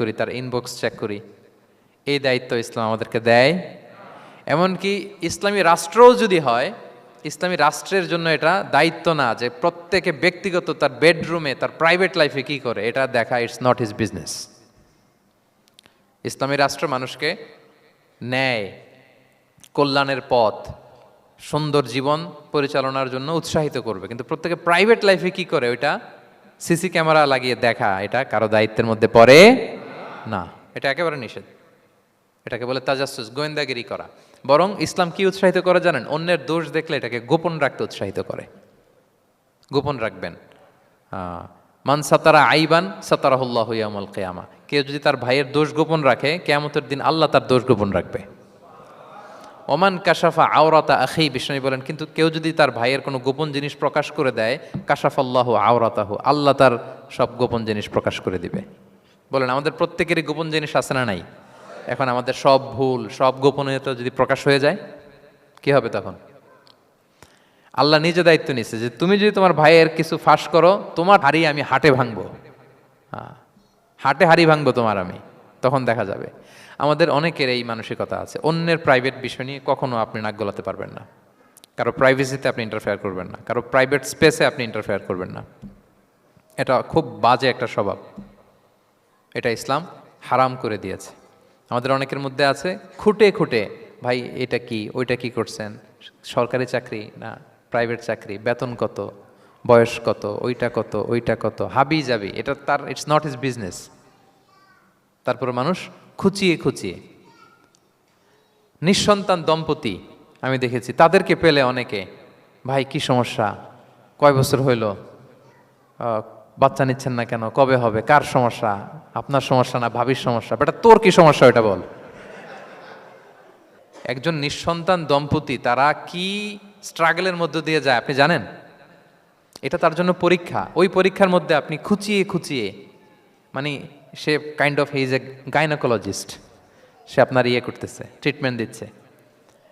করি, তার inbox check করি। এই দায়িত্ব ইসলাম আমাদেরকে দেয়। এমনকি ইসলামী রাষ্ট্রও যদি হয়, ইসলামী রাষ্ট্রের জন্য এটা দায়িত্ব না যে প্রত্যেকে ব্যক্তিগত তার বেডরুমে তার প্রাইভেট লাইফে কি করে, এটা দেখা ইটস নট হিজ বিজনেস ইসলামী রাষ্ট্র মানুষকে ন্যায়, কল্যাণের পথ, সুন্দর জীবন পরিচালনার জন্য উৎসাহিত করবে। কিন্তু প্রত্যেকে প্রাইভেট লাইফে কি করে, ওইটা সিসি ক্যামেরা লাগিয়ে দেখা, এটা কারও দায়িত্বের মধ্যে পড়ে না। এটা একেবারে নিষেধ। এটাকে বলে তাজাসুস, গোয়েন্দাগিরি করা। বরং ইসলাম কি উৎসাহিত করে জানেন? অন্যের দোষ দেখলে এটাকে গোপন রাখতে উৎসাহিত করে। গোপন রাখবেন। মান সাতারা আইবান, সাতারাহুল্লাহ ইয়ামল কেয়ামা। কেউ যদি তার ভাইয়ের দোষ গোপন রাখে, কেয়ামতের দিন আল্লাহ তার দোষ গোপন রাখবে। ওমান কাশাফা আওরাতা আখেই বিষ্ণু বলেন, কিন্তু কেউ যদি তার ভাইয়ের কোনো গোপন জিনিস প্রকাশ করে দেয়, কাশাফাল্লাহ আওরাতাহু, আল্লাহ তার সব গোপন জিনিস প্রকাশ করে দিবে। বলেন, আমাদের প্রত্যেকেরই গোপন জিনিস আছে না নাই? এখন আমাদের সব ভুল, সব গোপনীয়তা যদি প্রকাশ হয়ে যায়, কি হবে তখন? আল্লাহ নিজে দায়িত্ব নিচ্ছে যে তুমি যদি তোমার ভাইয়ের কিছু ফাঁস করো, তোমার হাড়ি আমি হাটে ভাঙবো। হ্যাঁ হাটে হাড়ি ভাঙবো তোমার আমি, তখন দেখা যাবে। আমাদের অনেকের এই মানসিকতা আছে। অন্যের প্রাইভেট বিষয় নিয়ে কখনো আপনি নাক গলাতে পারবেন না। কারও প্রাইভেসিতে আপনি ইন্টারফেয়ার করবেন না। কারও প্রাইভেট স্পেসে আপনি ইন্টারফেয়ার করবেন না। এটা খুব বাজে একটা স্বভাব। এটা ইসলাম হারাম করে দিয়েছে। আমাদের অনেকের মধ্যে আছে, খুঁটে খুঁটে, ভাই, এটা কি? ওইটা কি করছেন? সরকারি চাকরি না প্রাইভেট চাকরি? বেতন কত? বয়স কত? ওইটা কত? ওইটা কত? হাবি যাবি। এটা তার ইটস নট ইজ বিজনেস তারপরে মানুষ খুচিয়ে খুচিয়ে। নিঃসন্তান দম্পতি, আমি দেখেছি, তাদেরকে পেলে অনেকে, ভাই, কি সমস্যা? কয় বছর হইল? বাচ্চা নিচ্ছেন না কেন? কবে হবে? কার সমস্যা? আপনার সমস্যা না, ভাবির সমস্যা। বেটা, তোর কি সমস্যা এটা বল। একজন নিঃসন্তান দম্পতি, তারা কি স্ট্রাগলের মধ্য দিয়ে যায়, আপনি জানেন? এটা তার জন্য পরীক্ষা। ওই পরীক্ষার মধ্যে আপনি খুচিয়ে খুচিয়ে মানে সে kind of he's a gynaecologist সে আপনার ইয়ে করতেছে ট্রিটমেন্ট দিচ্ছে।